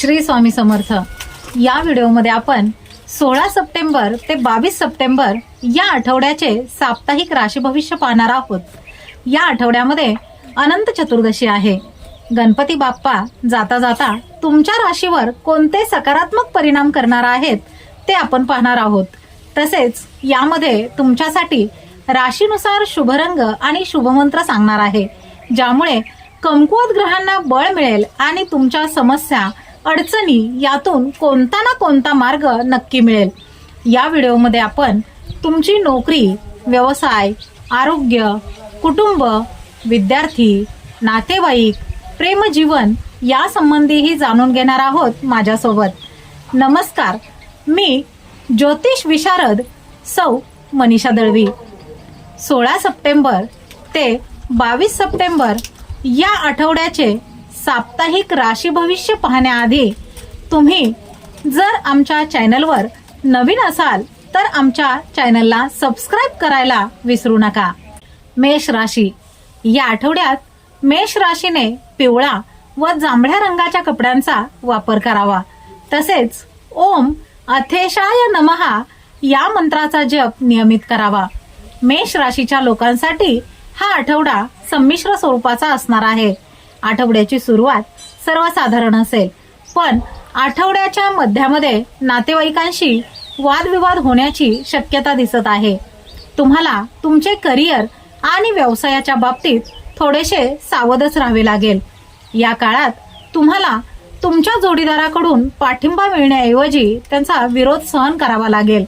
श्री स्वामी समर्थ. या व्हिडिओमध्ये आपण सोळा सप्टेंबर ते बावीस सप्टेंबर या आठवड्याचे साप्ताहिक राशी भविष्य पाहणार आहोत. या आठवड्यामध्ये अनंत चतुर्दशी आहे. गणपती बाप्पा जाता जाता तुमच्या राशीवर कोणते सकारात्मक परिणाम करणार आहेत ते आपण पाहणार आहोत. तसेच यामध्ये तुमच्यासाठी राशीनुसार शुभरंग आणि शुभमंत्र सांगणार आहे. ज्यामुळे कमकुवत ग्रहांना बळ मिळेल आणि तुमच्या समस्या अडचणी यातून कोणता ना कोणता मार्ग नक्की मिळेल. या व्हिडिओमध्ये आपण तुमची नोकरी व्यवसाय आरोग्य कुटुंब विद्यार्थी नातेवाईक प्रेमजीवन यासंबंधीही जाणून घेणार आहोत माझ्यासोबत. नमस्कार मी ज्योतिष विशारद सौ मनीषा दळवी. सोळा सप्टेंबर ते बावीस सप्टेंबर या आठवड्याचे साप्ताहिक राशी भविष्य पाहण्याआधी तुम्ही जर आमच्या चॅनलवर नवीन असाल तर आमच्या चॅनलला सबस्क्राईब करायला विसरू नका. मेष राशी. या आठवड्यात मेष राशीने पिवळा व जांभळ्या रंगाच्या कपड्यांचा वापर करावा. तसेच ओम अथेशाय नमहा या मंत्राचा जप नियमित करावा. मेष राशीच्या लोकांसाठी हा आठवडा संमिश्र स्वरूपाचा असणार आहे. आठवड्याची सुरुवात सर्वसाधारण असेल. पण आठवड्याच्या मध्यामध्ये नातेवाईकांशी वादविवाद होण्याची शक्यता दिसत आहे. तुम्हाला तुमचे करिअर आणि व्यवसायाच्या बाबतीत थोडेसे सावधच राहावे लागेल. या काळात तुम्हाला तुमच्या जोडीदाराकडून पाठिंबा मिळण्याऐवजी त्यांचा विरोध सहन करावा लागेल.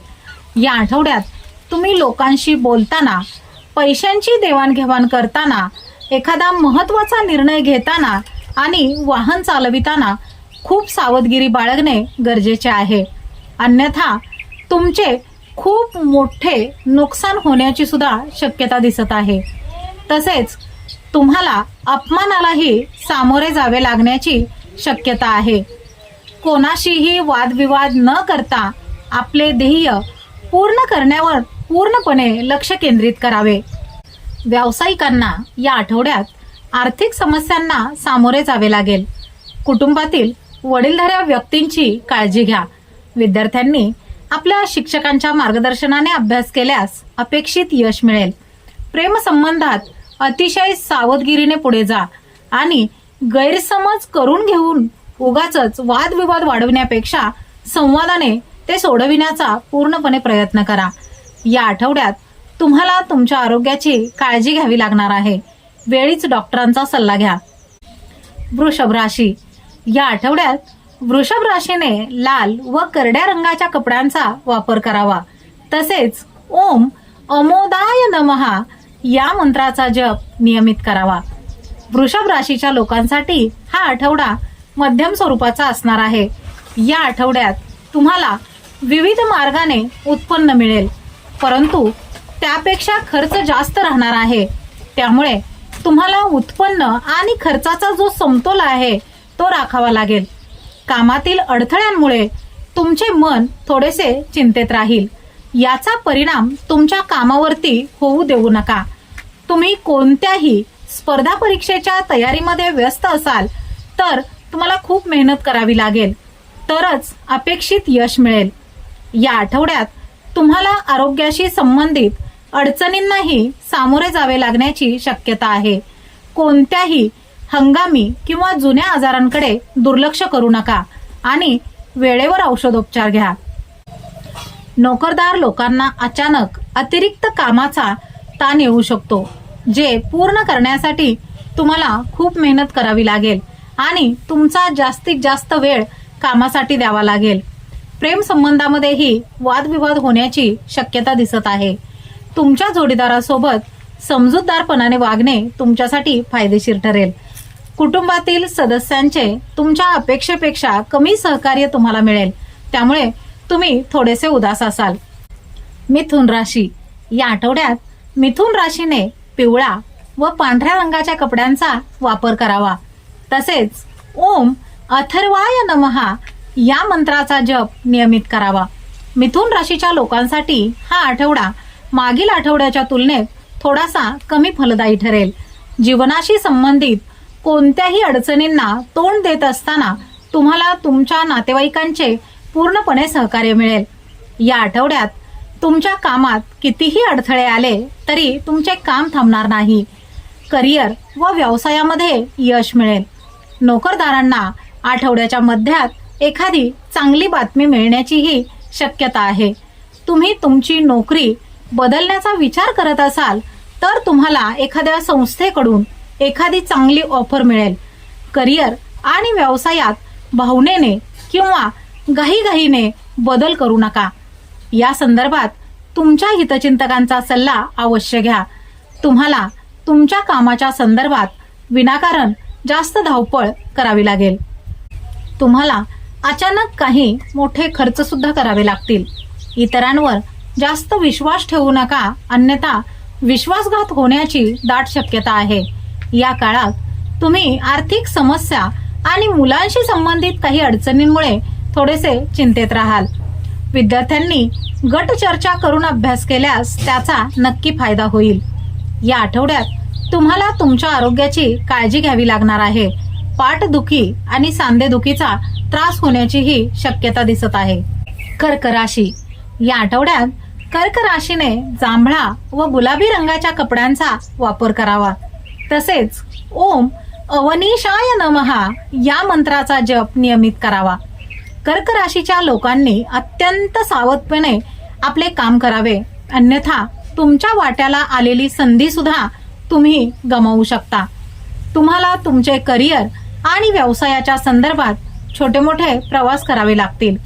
या आठवड्यात तुम्ही लोकांशी बोलताना पैशांची देवाणघेवाण करताना एखादा महत्त्वाचा निर्णय घेताना आणि वाहन चालविताना खूप सावधगिरी बाळगणे गरजेचे आहे. अन्यथा तुमचे खूप मोठे नुकसान होण्याची सुद्धा शक्यता दिसत आहे. तसेच तुम्हाला अपमानालाही सामोरे जावे लागण्याची शक्यता आहे. कोणाशीही वादविवाद न करता आपले ध्येय पूर्ण करण्यावर पूर्णपणे लक्ष केंद्रित करावे. व्यावसायिकांना या आठवड्यात आर्थिक समस्यांना सामोरे जावे लागेल. कुटुंबातील वडीलधाऱ्या व्यक्तींची काळजी घ्या. विद्यार्थ्यांनी आपल्या शिक्षकांच्या मार्गदर्शनाने अभ्यास केल्यास अपेक्षित यश मिळेल. प्रेमसंबंधात अतिशय सावधगिरीने पुढे जा आणि गैरसमज करून घेऊन उगाच वादविवाद वाढवण्यापेक्षा संवादाने ते सोडविण्याचा पूर्णपणे प्रयत्न करा. या आठवड्यात तुम्हाला तुमच्या आरोग्याची काळजी घ्यावी लागणार आहे. वेळीच डॉक्टरांचा सल्ला घ्या. वृषभ राशी. या आठवड्यात वृषभ राशीने लाल व करड्या रंगाच्या कपड्यांचा वापर करावा. तसेच ओम अमोदाय नमहा या मंत्राचा जप नियमित करावा. वृषभ राशीच्या लोकांसाठी हा आठवडा मध्यम स्वरूपाचा असणार आहे. या आठवड्यात तुम्हाला विविध मार्गाने उत्पन्न मिळेल. परंतु त्यापेक्षा खर्च जास्त राहणार आहे. त्यामुळे तुम्हाला उत्पन्न आणि खर्चाचा जो समतोल आहे तो राखावा लागेल. कामातील अडथळ्यांमुळे तुमचे मन थोडेसे चिंतेत राहील. याचा परिणाम तुमच्या कामावरती होऊ देऊ नका. तुम्ही कोणत्याही स्पर्धा परीक्षेच्या तयारीमध्ये व्यस्त असाल तर तुम्हाला खूप मेहनत करावी लागेल. तरच अपेक्षित यश मिळेल. या आठवड्यात तुम्हाला आरोग्याशी संबंधित अडचणींनाही सामोरे जावे लागण्याची शक्यता आहे. कोणत्याही हंगामी किंवा जुन्या आजारांकडे दुर्लक्ष करू नका आणि वेळेवर औषधोपचार घ्या. नोकरदार लोकांना अचानक अतिरिक्त कामाचा ताण येऊ शकतो जे पूर्ण करण्यासाठी तुम्हाला खूप मेहनत करावी लागेल आणि तुमचा जास्तीत जास्त वेळ कामासाठी द्यावा लागेल. प्रेम संबंधामध्येही वादविवाद होण्याची शक्यता दिसत आहे. तुमच्या जोडीदारासोबत समजूतदारपणाने वागणे तुमच्यासाठी फायदेशीर ठरेल. कुटुंबातील सदस्यांचे तुमच्या अपेक्षेपेक्षा कमी सहकार्य तुम्हाला मिळेल. त्यामुळे तुम्ही थोडेसे उदास असाल. मिथुन राशी. या आठवड्यात मिथुन राशीने पिवळा व पांढऱ्या रंगाच्या कपड्यांचा वापर करावा. तसेच ओम अथर्वाय नमहा या मंत्राचा जप नियमित करावा. मिथुन राशीच्या लोकांसाठी हा आठवडा मागील आठवड्याच्या तुलनेत थोडासा कमी फलदायी ठरेल. जीवनाशी संबंधित कोणत्याही अडचणींना तोंड देत असताना तुम्हाला तुमच्या नातेवाईकांचे पूर्णपणे सहकार्य मिळेल. या आठवड्यात तुमच्या कामात कितीही अडथळे आले तरी तुमचे काम थांबणार नाही. करिअर व व्यवसायामध्ये यश मिळेल. नोकरदारांना आठवड्याच्या मध्यात एखादी चांगली बातमी मिळण्याचीही शक्यता आहे. तुम्ही तुमची नोकरी बदलण्याचा विचार करत असाल तर तुम्हाला एखाद्या संस्थेकडून एखादी चांगली ऑफर मिळेल. करिअर आणि व्यवसायात भावनेने किंवा घाईघाईने बदल करू नका. या संदर्भात तुमच्या हितचिंतकांचा सल्ला अवश्य घ्या. तुम्हाला तुमच्या कामाच्या संदर्भात विनाकारण जास्त धावपळ करावी लागेल. तुम्हाला अचानक काही मोठे खर्च सुद्धा करावे लागतील. इतरांवर जास्त विश्वास ठेवू नका अन्यथा विश्वासघात होण्याची दाट शक्यता आहे. या काळात तुम्ही आर्थिक समस्या आणि मुलांशी संबंधित काही अडचणींमुळे थोडेसे चिंतेत राहाल. विद्यार्थ्यांनी गट चर्चा करून अभ्यास केल्यास त्याचा नक्की फायदा होईल. या आठवड्यात तुम्हाला तुमच्या आरोग्याची काळजी घ्यावी लागणार आहे. पाठदुखी आणि सांधेदुखीचा त्रास होण्याचीही शक्यता दिसत आहे. कर्क राशी या आठवड्यात कर्क राशीने जांभळा व गुलाबी रंगाच्या कपड्यांचा वापर करावा. तसेच ओम अवनीशाय नमहा या मंत्राचा जप नियमित करावा. कर्क राशीच्या लोकांनी अत्यंत सावधपणे आपले काम करावे. अन्यथा तुमच्या वाट्याला आलेली संधी सुद्धा तुम्ही गमावू शकता. तुम्हाला तुमचे करिअर आणि व्यवसायाच्या संदर्भात छोटे मोठे प्रवास करावे लागतील.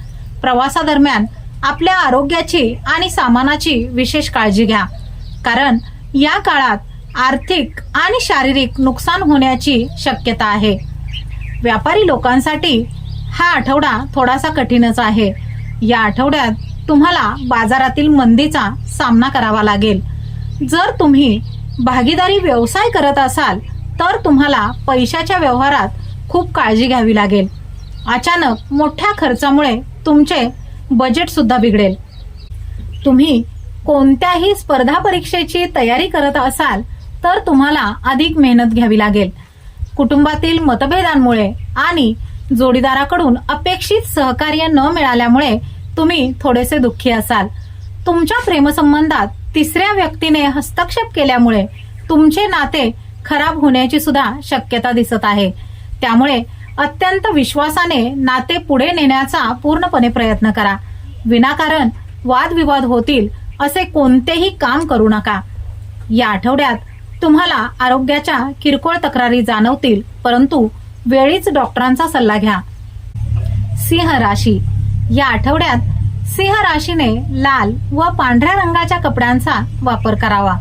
प्रवासादरम्यान आपल्या आरोग्याची आणि सामानाची विशेष काळजी घ्या. कारण या काळात आर्थिक आणि शारीरिक नुकसान होण्याची शक्यता आहे. व्यापारी लोकांसाठी हा आठवडा थोडासा कठीणच आहे. या आठवड्यात तुम्हाला बाजारातील मंदीचा सामना करावा लागेल. जर तुम्ही भागीदारी व्यवसाय करत असाल तर तुम्हाला पैशाच्या व्यवहारात खूप काळजी घ्यावी लागेल. अचानक मोठ्या खर्चामुळे तुमचे बजेट सुद्धा बिघडेल. तुम्ही कोणत्याही स्पर्धा परीक्षेची तयारी करत असाल तर तुम्हाला अधिक मेहनत घ्यावी लागेल. कुटुंबातील मतभेदांमुळे आणि जोडीदाराकडून अपेक्षित सहकार्य न मिळाल्यामुळे तुम्ही थोडेसे दुःखी असाल. तुमच्या प्रेमसंबंधात तिसऱ्या व्यक्तीने हस्तक्षेप केल्यामुळे तुमचे नाते खराब होण्याची सुद्धा शक्यता दिसत आहे. त्यामुळे अत्यंत विश्वासाने नाते पुढे नेण्याचा पूर्णपणे प्रयत्न करा. विनाकारण वादविवाद होतील असे कोणतेही काम करू नका. या आठवड्यात तुम्हाला आरोग्याच्या किरकोळ तक्रारी जाणवतील परंतु वेळीच डॉक्टरांचा सल्ला घ्या. सिंह राशी. या आठवड्यात सिंह राशीने लाल व पांढऱ्या रंगाच्या कपड्यांचा वापर करावा.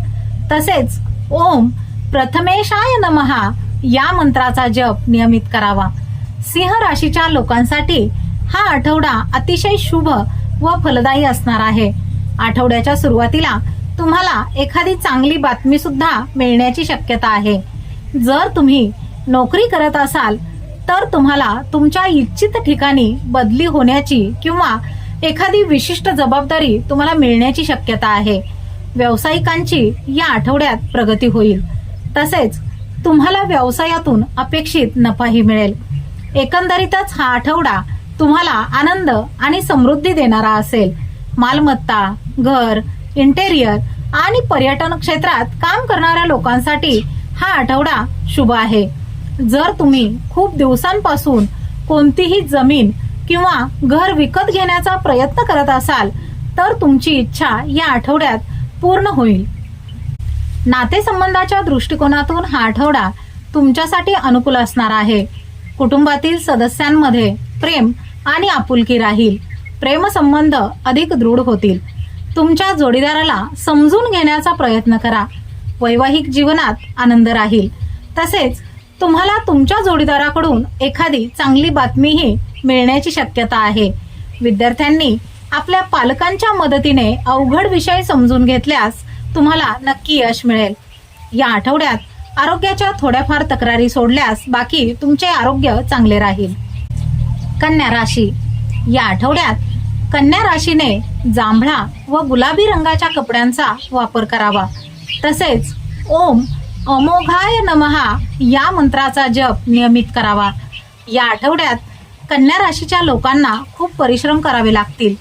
तसेच ओम प्रथमेशाय नमहा या मंत्राचा जप नियमित करावा. सिंह राशीच्या लोकांसाठी हा आठवडा अतिशय शुभ व फलदायी असणार आहे. आठवड्याच्या सुरुवातीला तुम्हाला एखादी चांगली बातमी सुद्धा मिळण्याची शक्यता आहे. जर तुम्ही नोकरी करत असाल तर तुम्हाला तुमच्या इच्छित ठिकाणी बदली होण्याची किंवा एखादी विशिष्ट जबाबदारी तुम्हाला मिळण्याची शक्यता आहे. व्यावसायिकांची या आठवड्यात प्रगती होईल. तसेच तुम्हाला व्यवसायातून अपेक्षित नफाही मिळेल. एकंदरीतच हा आठवडा तुम्हाला आनंद आणि समृद्धी देणारा असेल. मालमत्ता घर इंटेरियर आणि पर्यटन क्षेत्रात काम करणाऱ्या लोकांसाठी हा आठवडा शुभ आहे. जर तुम्ही खूप दिवसांपासून कोणतीही जमीन किंवा घर विकत घेण्याचा प्रयत्न करत असाल तर तुमची इच्छा या आठवड्यात पूर्ण होईल. नातेसंबंधाच्या दृष्टिकोनातून हा आठवडा तुमच्यासाठी अनुकूल असणार आहे. कुटुंबातील सदस्यांमध्ये प्रेम आणि आपुलकी राहील. प्रेमसंबंध अधिक दृढ होतील. तुमच्या जोडीदाराला समजून घेण्याचा प्रयत्न करा. वैवाहिक जीवनात आनंद राहील. तसेच तुम्हाला तुमच्या जोडीदाराकडून एखादी चांगली बातमीही मिळण्याची शक्यता आहे. विद्यार्थ्यांनी आपल्या पालकांच्या मदतीने अवघड विषय समजून घेतल्यास तुम्हाला नक्की यश मिळेल. या आठवड्यात आरोग्याच्या थोड्याफार तक्रारी सोडल्यास बाकी तुमचे आरोग्य चांगले राहील. कन्या राशी. या आठवड्यात कन्या राशीने जांभळा व गुलाबी रंगाच्या कपड्यांचा वापर करावा. तसेच ओम अमोघाय नमहा या मंत्राचा जप नियमित करावा. या आठवड्यात कन्या राशीच्या लोकांना खूप परिश्रम करावे लागतील.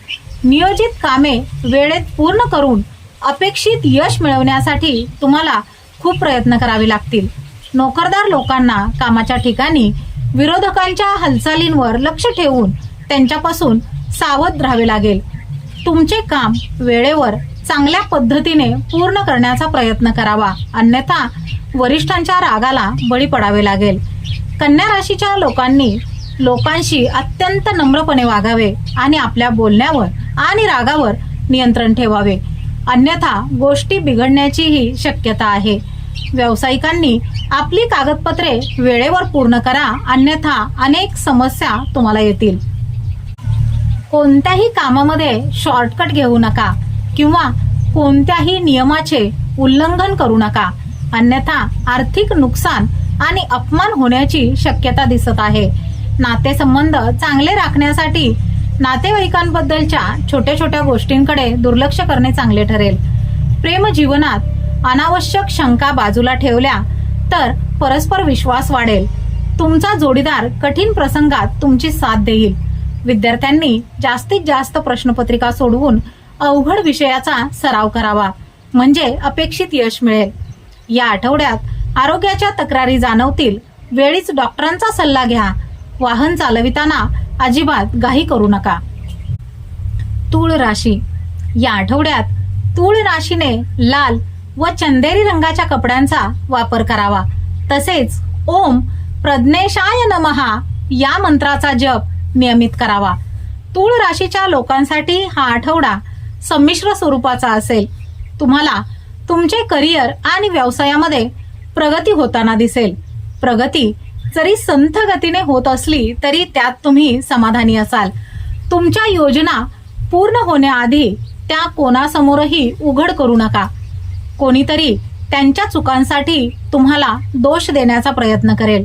नियोजित कामे वेळेत पूर्ण करून अपेक्षित यश मिळवण्यासाठी तुम्हाला खूप प्रयत्न करावे लागतील. नोकरदार लोकांना कामाच्या ठिकाणी विरोधकांच्या हालचालींवर लक्ष ठेवून त्यांच्यापासून सावध राहावे लागेल. तुमचे काम वेळेवर चांगल्या पद्धतीने पूर्ण करण्याचा प्रयत्न करावा. अन्यथा वरिष्ठांच्या रागाला बळी पडावे लागेल. कन्या राशीच्या लोकांनी लोकांशी अत्यंत नम्रपणे वागावे आणि आपल्या बोलण्यावर आणि रागावर नियंत्रण ठेवावे. अन्यथा गोष्टी बिघडण्याचीही शक्यता आहे. व्यावसायिकांनी आपली कागदपत्रे वेळेवर पूर्ण करा अन्यथा अनेक समस्या तुम्हाला येतील. कोणत्याही कामामध्ये शॉर्टकट घेऊ नका किंवा कोणत्याही नियमाचे उल्लंघन करू नका. अन्यथा आर्थिक नुकसान आणि अपमान होण्याची शक्यता दिसत आहे. नातेसंबंध चांगले राखण्यासाठी नातेवाईकांबद्दलच्या छोट्या छोट्या गोष्टींकडे दुर्लक्ष करणे चांगले ठरेल. प्रेम जीवनात अनावश्यक शंका बाजूला ठेवल्या तर परस्पर विश्वास वाढेल. तुमचा जोडीदार कठीण प्रसंगात तुमची साथ देईल. विद्यार्थ्यांनी जास्तीत जास्त प्रश्नपत्रिका सोडवून अवघड विषयाचा सराव करावा म्हणजे अपेक्षित यश मिळेल. या आठवड्यात आरोग्याच्या तक्रारी जाणवतील. वेळीच डॉक्टरांचा सल्ला घ्या. वाहन चालविताना अजिबात घाई करू नका. तूळ राशी या आठवड्यात तूळ राशीने लाल व चंदेरी रंगाच्या कपड्यांचा वापर करावा. तसेच ओम प्रज्ञेशाय नमहा या मंत्राचा जप नियमित करावा. तूळ राशीच्या लोकांसाठी हा आठवडा संमिश्र स्वरूपाचा असेल. तुम्हाला तुमचे करिअर आणि व्यवसायामध्ये प्रगती होताना दिसेल. प्रगती जरी संथ गतीने होत असली तरी त्यात तुम्ही समाधानी असाल. तुमच्या योजना पूर्ण होण्याआधी त्या कोणासमोरही उघड करू नका. कोणीतरी त्यांच्या चुकांसाठी तुम्हाला दोष देण्याचा प्रयत्न करेल.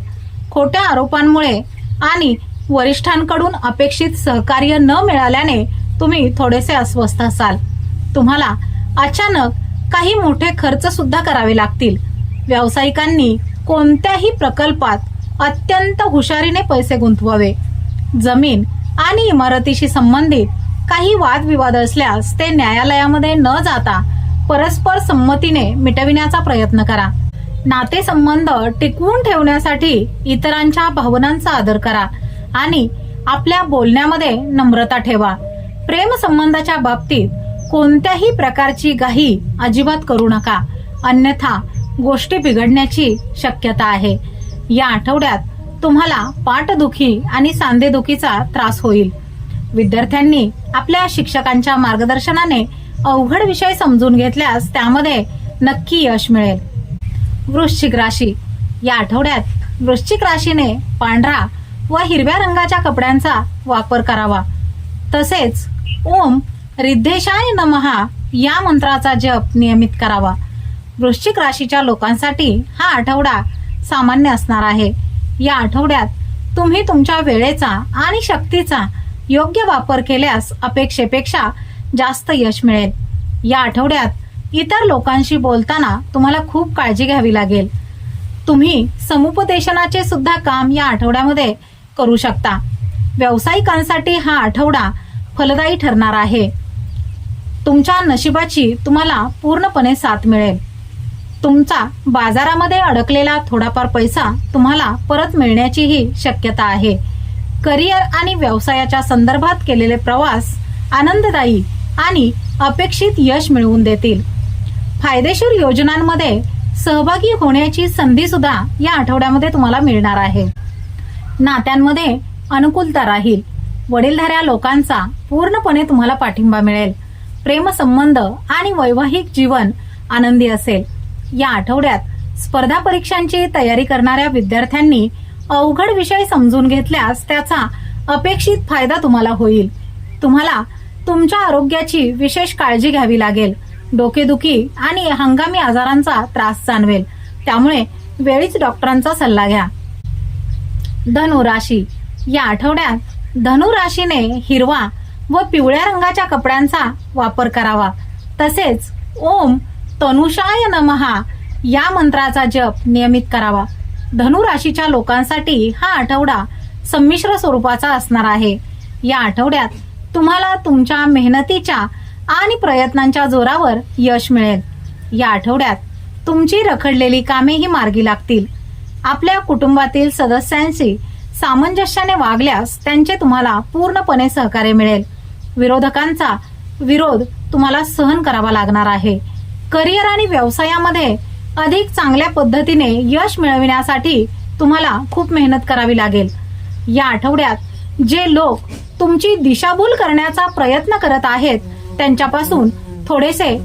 खोट्या आरोपांमुळे आणि वरिष्ठांकडून अपेक्षित सहकार्य न मिळाल्याने तुम्ही थोडेसे अस्वस्थ असाल. तुम्हाला अचानक काही मोठे खर्च सुद्धा करावे लागतील. व्यावसायिकांनी कोणत्याही प्रकल्पात अत्यंत हुशारीने पैसे गुंतवावे. जमीन आणि इमारतीशी संबंधित काही वादविवाद असल्यास ते न्यायालयामध्ये न जाता परस्पर संमतीने मिटविण्याचा प्रयत्न करा. नातेसंबंध टिकवून ठेवण्यासाठी इतरांच्या भावनांचा आदर करा आणि आपल्या बोलण्यामध्ये नम्रता ठेवा. प्रेम संबंधाच्या बाबतीत कोणत्याही प्रकारची गाही अजिबात करू नका. अन्यथा गोष्टी बिघडण्याची शक्यता आहे. या आठवड्यात तुम्हाला पाठदुखी आणि सांधेदुखीचा त्रास होईल. विद्यार्थ्यांनी आपल्या शिक्षकांच्या मार्गदर्शनाने अवघड विषय समजून घेतल्यास त्यामध्ये नक्की यश मिळेल. वृश्चिक राशी. या आठवड्यात वृश्चिक राशीने पांढरा व हिरव्या रंगाच्या कपड्यांचा वापर करावा. तसेच ओम रिद्धेशाय नमहा या मंत्राचा जप नियमित करावा. वृश्चिक राशीच्या लोकांसाठी हा आठवडा सामान्य असणार आहे. या आठवड्यात तुम्ही तुमच्या वेळेचा आणि शक्तीचा योग्य वापर केल्यास अपेक्षेपेक्षा जास्त यश मिळेल. या आठवड्यात इतर लोकांशी बोलताना तुम्हाला खूप काळजी घ्यावी लागेल. तुम्ही समुपदेशनाचे सुद्धा काम या आठवड्यामध्ये करू शकता. व्यावसायिकांसाठी हा आठवडा फलदायी ठरणार आहे. तुमच्या नशिबाची तुम्हाला पूर्णपणे साथ मिळेल. तुमचा बाजारामध्ये अडकलेला थोडाफार पैसा तुम्हाला परत मिळण्याचीही शक्यता आहे. करिअर आणि व्यवसायाच्या संदर्भात केलेले प्रवास आनंददायी आणि अपेक्षित यश मिळवून देतील. फायदेशीर योजनांमध्ये सहभागी होण्याची संधी सुद्धा या आठवड्यामध्ये तुम्हाला मिळणार आहे. नात्यांमध्ये अनुकूलता राहील. वडीलधाऱ्या लोकांचा पूर्णपणे तुम्हाला पाठिंबा मिळेल. प्रेमसंबंध आणि वैवाहिक जीवन आनंदी असेल. या आठवड्यात स्पर्धा परीक्षांची तयारी करणाऱ्या विद्यार्थ्यांनी अवघड विषय समजून घेतल्यास त्याचा अपेक्षित फायदा तुम्हाला होईल. तुम्हाला तुमच्या आरोग्याची विशेष काळजी घ्यावी लागेल. डोकेदुखी आणि हंगामी आजारांचा त्रास जाणवेल. त्यामुळे वेळीच डॉक्टरांचा सल्ला घ्या. धनु राशी या आठवड्यात धनु राशीने हिरवा व पिवळ्या रंगाच्या कपड्यांचा वापर करावा. तसेच ओम तनुषाय नमहा या मंत्राचा जप नियमित करावा. धनु राशीच्या लोकांसाठी हा आठवडा संमिश्र स्वरूपाचा असणार आहे. या आठवड्यात तुम्हाला तुमच्या मेहनतीच्या आणि प्रयत्नांच्या जोरावर यश मिळेल. या आठवड्यात तुमची रखडलेली कामेही मार्गी लागतील. आपल्या कुटुंबातील सदस्यांशी सामंजस्याने वागल्यास त्यांचे तुम्हाला पूर्णपणे सहकार्य मिळेल. विरोधकांचा विरोध तुम्हाला सहन करावा लागणार आहे. करिअर आणि व्यवसायामध्ये अधिक चांगल्या पद्धतीने यश मिळविण्यासाठी तुम्हाला खूप मेहनत करावी लागेल. या आठवड्यात जे लोक तुमची दिशाभूल करण्याचा प्रयत्न करत आहेत त्यांच्यापासून थोडेसे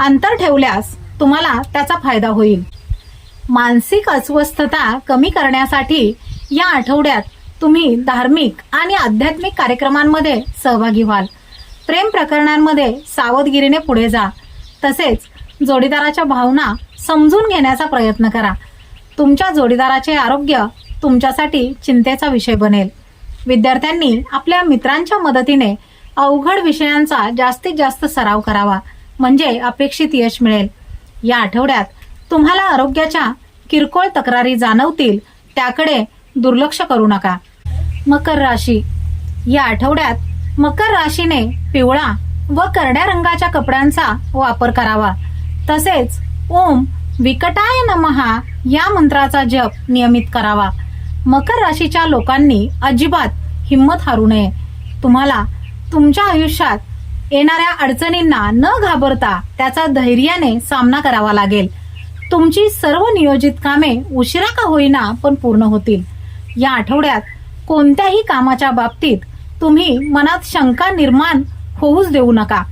अंतर ठेवल्यास तुम्हाला त्याचा फायदा होईल. मानसिक अस्वस्थता कमी करण्यासाठी या आठवड्यात तुम्ही धार्मिक आणि आध्यात्मिक कार्यक्रमांमध्ये सहभागी व्हाल. प्रेम प्रकरणांमध्ये सावधगिरीने पुढे जा. तसेच जोडीदाराच्या भावना समजून घेण्याचा प्रयत्न करा. तुमच्या जोडीदाराचे आरोग्य तुमच्यासाठी चिंतेचा विषय बनेल. विद्यार्थ्यांनी आपल्या मित्रांच्या मदतीने अवघड विषयांचा जास्तीत जास्त सराव करावा म्हणजे अपेक्षित यश मिळेल. या आठवड्यात तुम्हाला आरोग्याच्या किरकोळ तक्रारी जाणवतील त्याकडे दुर्लक्ष करू नका. मकर राशी. या आठवड्यात मकर राशीने पिवळा व करड्या रंगाच्या कपड्यांचा वापर करावा. तसेच ओम विकटाय नमहा या मंत्राचा जप नियमित करावा. मकर राशीच्या लोकांनी अजिबात हिंमत हारू नये. तुम्हाला तुमच्या आयुष्यात येणाऱ्या अडचणींना न घाबरता त्याचा धैर्याने सामना करावा लागेल. तुमची सर्व नियोजित कामे उशिरा का होईना पण पूर्ण होतील. या आठवड्यात कोणत्याही कामाच्या बाबतीत तुम्ही मनात शंका निर्माण होऊच देऊ नका.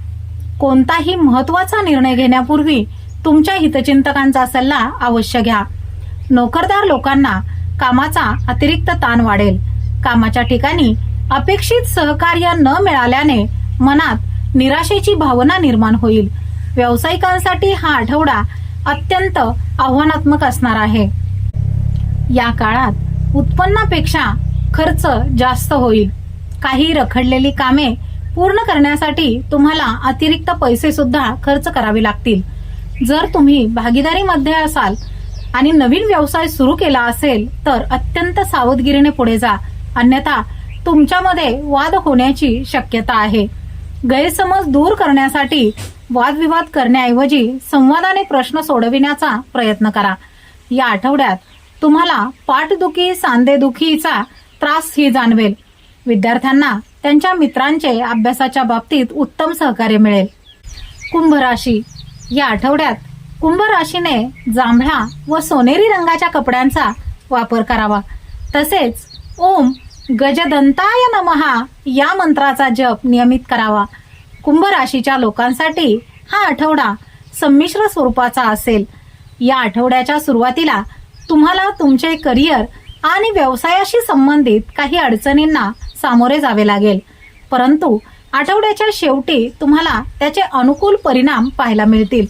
कोणताही महत्त्वाचा निर्णय घेण्यापूर्वी तुमच्या हितचिंतकांचा सल्ला अवश्य घ्या. नोकरदार लोकांना कामाचा अतिरिक्त ताण वाढेल. कामाच्या ठिकाणी अपेक्षित सहकार्य न मिळाल्याने मनात निराशेची भावना निर्माण होईल. व्यावसायिकांसाठी हा आठवडा अत्यंत आव्हानात्मक असणार आहे. या काळात उत्पन्नापेक्षा खर्च जास्त होईल. काही रखडलेली कामे पूर्ण करण्यासाठी तुम्हाला अतिरिक्त पैसे सुद्धा खर्च करावे लागतील. जर तुम्ही भागीदारीमध्ये असाल आणि नवीन व्यवसाय सुरू केला असेल तर अत्यंत सावधगिरीने पुढे जा. अन्यथा तुमच्यामध्ये वाद होण्याची शक्यता आहे. गैरसमज दूर करण्यासाठी वादविवाद करण्याऐवजी संवादाने प्रश्न सोडविण्याचा प्रयत्न करा. या आठवड्यात तुम्हाला पाठदुखी सांधेदुखीचा त्रास ही जाणवेल. विद्यार्थ्यांना त्यांच्या मित्रांचे अभ्यासाच्या बाबतीत उत्तम सहकार्य मिळेल. कुंभ राशी या आठवड्यात कुंभ राशीने जांभळा व सोनेरी रंगाच्या कपड्यांचा वापर करावा. तसेच ओम गजदंताय नमहा या मंत्राचा जप नियमित करावा. कुंभ राशीच्या लोकांसाठी हा आठवडा संमिश्र स्वरूपाचा असेल. या आठवड्याच्या सुरुवातीला तुम्हाला तुमचे करिअर आणि व्यवसायाशी संबंधित काही अडचणींना सामोरे जावे लागेल. परंतु आठवड्याच्या शेवटी तुम्हाला त्याचे अनुकूल परिणाम पाहायला मिळतील.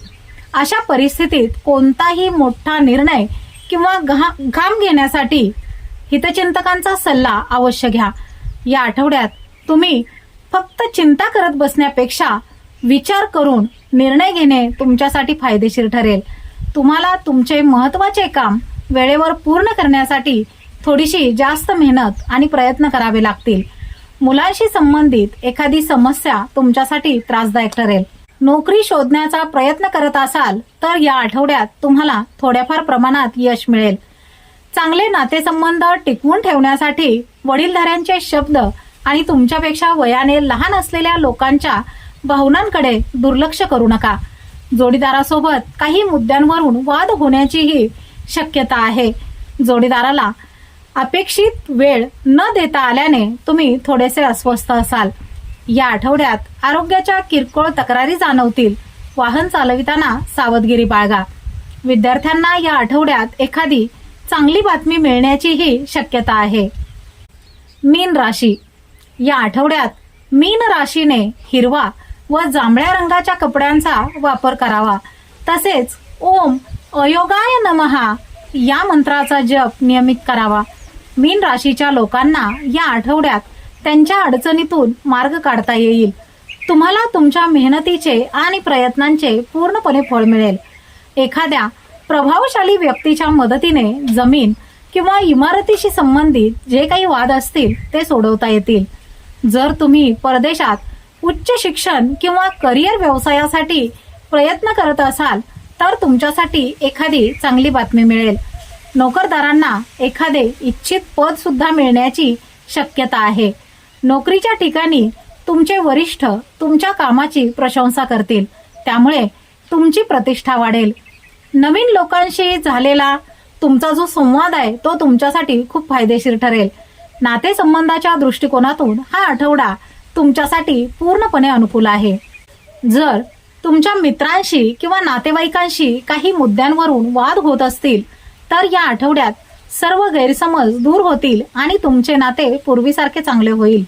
अशा परिस्थितीत कोणताही मोठा निर्णय किंवा घा- घाम घेण्यासाठी हितचिंतकांचा सल्ला अवश्य घ्या. या आठवड्यात तुम्ही फक्त चिंता करत बसण्यापेक्षा विचार करून निर्णय घेणे तुमच्यासाठी फायदेशीर ठरेल. तुम्हाला तुमचे महत्त्वाचे काम वेळेवर पूर्ण करण्यासाठी थोडीशी जास्त मेहनत आणि प्रयत्न करावे लागतील. मुलांशी संबंधित एखादी समस्या तुमच्यासाठी त्रासदायक ठरेल. नोकरी शोधण्याचा प्रयत्न करत असाल तर या आठवड्यात तुम्हाला थोड्याफार प्रमाणात यश मिळेल. चांगले नातेसंबंध टिकवून ठेवण्यासाठी वडीलधाऱ्यांचे शब्द आणि तुमच्यापेक्षा वयाने लहान असलेल्या लोकांच्या भावनांकडे दुर्लक्ष करू नका. जोडीदारासोबत काही मुद्द्यांवरून वाद होण्याचीही शक्यता आहे. जोडीदाराला अपेक्षित वेळ न देता आल्याने तुम्ही थोडेसे अस्वस्थ असाल. या आठवड्यात आरोग्याच्या किरकोळ तक्रारी जाणवतील. वाहन चालविताना सावधगिरी बाळगा. विद्यार्थ्यांना या आठवड्यात एखादी चांगली बातमी मिळण्याचीही शक्यता आहे. मीन राशी. या आठवड्यात मीन राशीने हिरवा व जांभळ्या रंगाच्या कपड्यांचा वापर करावा. तसेच ओम अयोगाय नमहा या मंत्राचा जप नियमित करावा. मीन राशीच्या लोकांना या आठवड्यात त्यांच्या अडचणीतून मार्ग काढता येईल. तुम्हाला तुमच्या मेहनतीचे आणि प्रयत्नांचे पूर्णपणे फळ मिळेल. एखाद्या प्रभावशाली व्यक्तीच्या मदतीने जमीन किंवा इमारतीशी संबंधित जे काही वाद असतील ते सोडवता येतील. जर तुम्ही परदेशात उच्च शिक्षण किंवा करिअर व्यवसायासाठी प्रयत्न करत असाल तर तुमच्यासाठी एखादी चांगली बातमी मिळेल. नोकरदारांना एखादे इच्छित पद सुद्धा मिळण्याची शक्यता आहे. नोकरीच्या ठिकाणी तुमचे वरिष्ठ तुमच्या कामाची प्रशंसा करतील. त्यामुळे तुमची प्रतिष्ठा वाढेल. नवीन लोकांशी झालेला तुमचा जो संवाद आहे तो तुमच्यासाठी खूप फायदेशीर ठरेल. नातेसंबंधाच्या दृष्टिकोनातून हा आठवडा तुमच्यासाठी पूर्णपणे अनुकूल आहे. जर तुमच्या मित्रांशी किंवा नातेवाईकांशी काही मुद्द्यांवरून वाद होत असतील तर या आठवड्यात सर्व गैरसमज दूर होतील आणि तुमचे नाते पूर्वीसारखे चांगले होईल.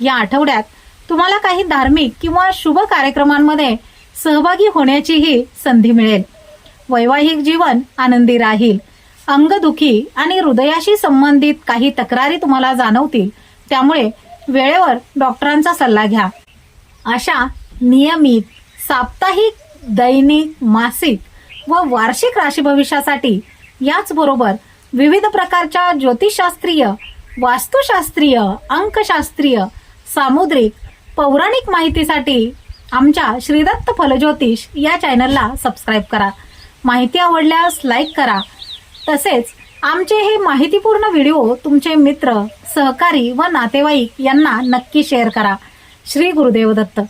या आठवड्यात तुम्हाला काही धार्मिक किंवा शुभ कार्यक्रमांमध्ये सहभागी होण्याचीही संधी मिळेल. वैवाहिक जीवन आनंदी राहील. अंगदुखी आणि हृदयाशी संबंधित काही तक्रारी तुम्हाला जाणवतील. त्यामुळे वेळेवर डॉक्टरांचा सल्ला घ्या. अशा नियमित साप्ताहिक दैनिक मासिक व वार्षिक राशी भविष्यासाठी याचबरोबर विविध प्रकारच्या ज्योतिषशास्त्रीय वास्तुशास्त्रीय अंकशास्त्रीय सामुद्रिक पौराणिक माहितीसाठी आमच्या श्रीदत्त फलज्योतिष या चॅनलला सबस्क्राईब करा. माहिती आवडल्यास लाईक करा. तसेच आमचे हे माहितीपूर्ण व्हिडिओ तुमचे मित्र सहकारी व नातेवाईक यांना नक्की शेअर करा. श्री गुरुदेव दत्त.